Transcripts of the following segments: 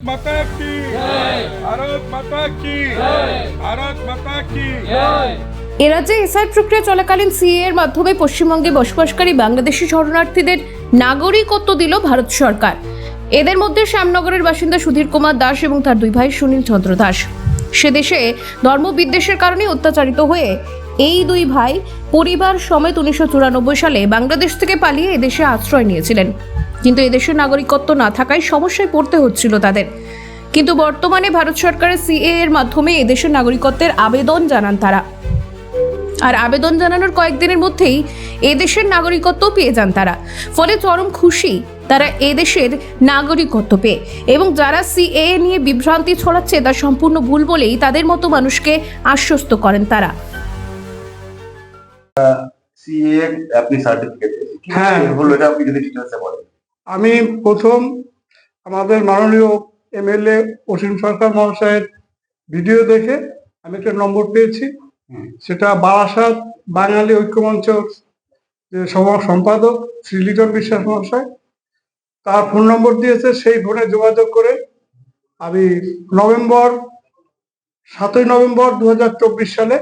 মাতা ভারত ভারত এ রাজ্যে প্রক্রিয়া চলাকালীন সিএ এর মাধ্যমে পশ্চিমবঙ্গে বসবাসকারী বাংলাদেশি শরণার্থীদের নাগরিকত্ব দিল ভারত সরকার। এদের মধ্যে শ্যামনগরের বাসিন্দা সুধীর কুমার দাস এবং তার দুই ভাই সুনীল চন্দ্র দাস। সে দেশে ধর্মবিদ্বেষের কারণে অত্যাচারিত হয়ে এই দুই ভাই পরিবার সমেত উনিশশো চুরানব্বই সালে বাংলাদেশ থেকে পালিয়ে এদেশে আশ্রয় নিয়েছিলেন। কিন্তু এদেশের নাগরিকত্ব না থাকায় সমস্যায় পড়তে হচ্ছিল তাদের। কিন্তু বর্তমানে ভারত সরকারের সিএ এর মাধ্যমে এদেশের নাগরিকত্বের আবেদন জানান তারা। আর আবেদন জানানোর কয়েকদিনের মধ্যেই এদেশের নাগরিকত্ব পেয়ে যান তারা। ফলে চরম খুশি তারা এদেশের নাগরিকত্ব পেয়ে এবং যারা সিএ নিয়ে বিভ্রান্তি ছড়াচ্ছে তা সম্পূর্ণ ভুল বলেই তাদের মতো মানুষকে আশ্বস্ত করেন তারা। সিএ আপনি সার্টিফিকেট হ্যাঁ। হলো এটা আপনি যদি ডিটেলসে বলেন। আমি প্রথম আমাদের মাননীয় এমএলএ অসীম সরকার মহাশয়ের ভিডিও দেখে আমি একটা নম্বর পেয়েছি। সেটা বারাসাত বাঙালি ঐক্যমঞ্চ যে সভা সম্পাদক শ্রী লিটন বিশ্বাস মহাশয় তার ফোন নম্বর দিয়েছে সেই ফোনে যোগাযোগ করে আমি নভেম্বর সাতই নভেম্বর দু হাজার চব্বিশ সালে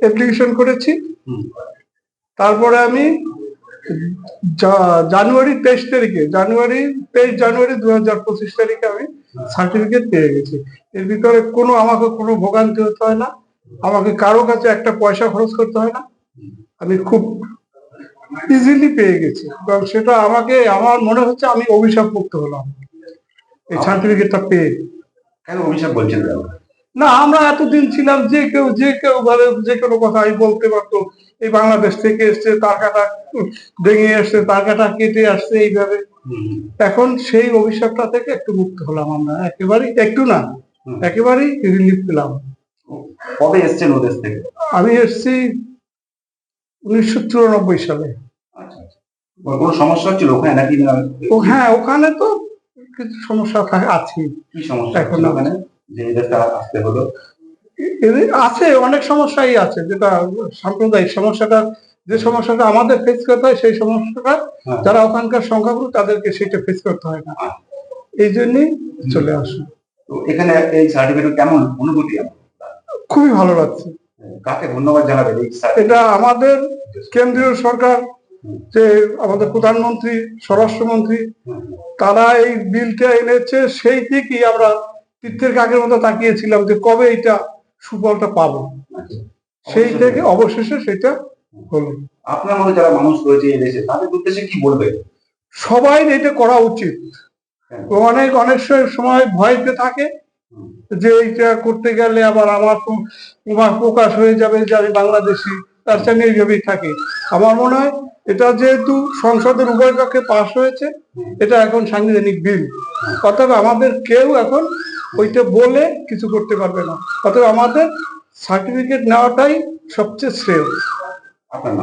অ্যাপ্লিকেশন করেছি। তারপরে আমি জানুয়ারি তেইশ তারিখে জানুয়ারি তেইশ জানুয়ারি দু হাজার পঁচিশ তারিখে আমি সার্টিফিকেট পেয়ে গেছি। এর ভিতরে কোনো আমাকে কোনো ভোগান্তি হতে হয় না। আমাকে কারও কাছে একটা পয়সা খরচ করতে হয় না। আমি খুব ইজিলি পেয়ে গেছি। কারণ সেটা আমাকে আমার মনে হচ্ছে আমি অভিশাপ মুক্ত হলাম। এই সার্টিফিকেটটা পেয়ে। কেন অভিশাপ বলছেন না আমরা এতদিন ছিলাম যে কেউ যে কেউ ভাবে যে কোনো কথা আমি বলতে পারতো। এই বাংলাদেশ থেকে এসছে তার কাটা ভেঙে এসছে তার কাটা কেটে আসছে এইভাবে। এখন সেই অভিশাপটা থেকে একটু মুক্ত হলাম আমরা। একেবারেই একটু না একেবারেই রিলিফ পেলাম। কবে এসছেন ওদেশ থেকে? আমি এসেছি উনিশশো চুরানব্বই সালে। আচ্ছা আচ্ছা। কোনো সমস্যা হচ্ছিল ওখানে নাকি হ্যাঁ ওখানে তো কিছু সমস্যা আছে কি সমস্যা এখন। ওখানে? যে আসতে হলো। আছে অনেক সমস্যাই আছে যেটা সাম্প্রদায়িক সমস্যাটা যে সমস্যাটা আমাদের ফেস করতে হয় সেই সমস্যাটা হ্যাঁ। যারা ওখানকার সংখ্যাগুরু তাদেরকে সেটা ফেস করতে হয় না। এই জন্যই চলে আসে। তো এখানে এই সার্টিফিকেট কেমন অনুভূতি? খুবই ভালো লাগছে। কাকে ধন্যবাদ জানাবেন এটা আমাদের কেন্দ্রীয় সরকার যে আমাদের প্রধানমন্ত্রী স্বরাষ্ট্রমন্ত্রী তারা এই বিলটা এনেছে সেই থেকেই আমরা তীর্থের কাকের মতো তাকিয়েছিলাম যে কবে এটা সুফলটা পাবো। সেই থেকে অবশেষে সেটা হলো। আপনার মতো যারা মানুষ রয়েছে এই দেশে তাদের উদ্দেশ্যে কি বলবেন? সবাই এটা করা উচিত। হ্যাঁ। অনেক অনেক সময় ভয়তে থাকে যে এইটা করতে গেলে আবার আমার প্রকাশ হয়ে যাবে যে আমি বাংলাদেশি তার সঙ্গে এইভাবেই থাকে। আমার মনে হয় এটা যেহেতু সংসদের উভয় কক্ষে পাশ হয়েছে এটা এখন সাংবিধানিক বিল। অর্থাৎ আমাদের কেউ এখন ওইটা বলে কিছু করতে পারবে না অথবা আমাদের সার্টিফিকেট নেওয়াটাই সবচেয়ে শ্রেয়?